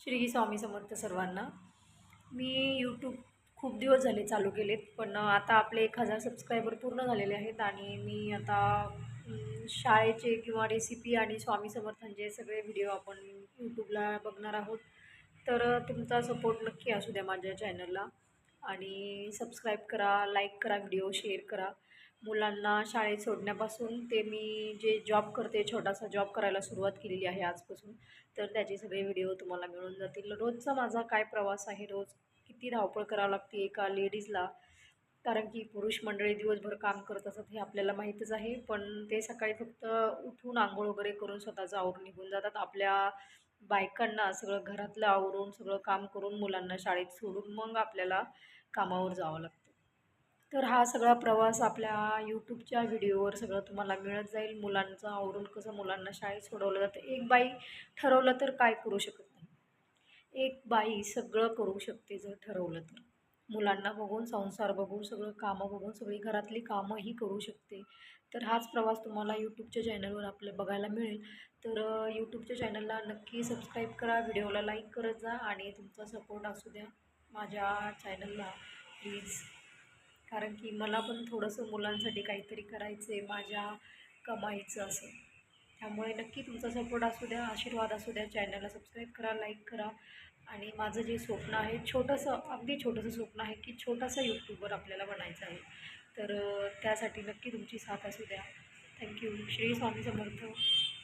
श्री स्वामी समर्थ सर्वांना. मी यूट्यूब खूप दिवस झाले चालू केलेत पण आता आपले एक हजार सबस्क्रायबर पूर्ण झालेले आहेत आणि मी आता शाळेचे किंवा रेसिपी आणि स्वामी समर्थांचे सगळे व्हिडिओ आपण यूट्यूबला बघणार आहोत. तर तुमचा सपोर्ट नक्की असू द्या माझ्या चॅनलला आणि सबस्क्राईब करा लाईक करा व्हिडिओ शेअर करा. मुलांना शाळेत सोडण्यापासून ते मी जे जॉब करते छोटासा जॉब करायला सुरुवात केलेली आहे आजपासून तर त्याचे सगळे व्हिडिओ तुम्हाला मिळून जातील. रोजचा माझा काय प्रवास आहे? रोज किती धावपळ करावं लागते एका लेडीजला कारण की पुरुष मंडळी दिवसभर काम करत असतात हे आपल्याला माहीतच आहे पण ते सकाळी फक्त उठून आंघोळ वगैरे करून स्वतःचं आवरून निघून जातात. आपल्या बायकांना सगळं घरातलं आवरून सगळं काम करून मुलांना शाळेत सोडून मग आपल्याला कामावर जावं लागतं. तर हा सगळा प्रवास आपल्या यूट्यूबच्या व्हिडिओवर सगळं तुम्हाला मिळत जाईल. मुलांचं आवरून कसं मुलांना शाळेत सोडवलं जातं. एक बाई ठरवलं तर काय करू शकत नाही. एक बाई सगळं करू शकते जर ठरवलं तर. मुलांना बघून संसार बघून सगळं कामं बघून सगळी घरातली कामंही करू शकते. तर हाच प्रवास तुम्हाला यूट्यूबच्या चॅनलवर आपलं बघायला मिळेल. तर यूट्यूबच्या चॅनलला नक्की सबस्क्राईब करा. व्हिडिओला लाईक करत जा आणि तुमचा सपोर्ट असू द्या. माझ्या चॅनलला प्लीज कारण की मला पण थोडंसं मुलांसाठी काहीतरी करायचं आहे माझ्या कमाईचं असं. त्यामुळे नक्की तुमचा सपोर्ट असू द्या आशीर्वाद असू द्या चॅनलला सबस्क्राईब करा लाईक करा. आणि माझं जे स्वप्न आहे छोटंसं अगदी छोटंसं स्वप्न आहे की छोटासा यूट्यूबर आपल्याला बनायचं आहे. तर त्यासाठी नक्की तुमची साथ असू द्या. Thank you Shri Swami Samarth.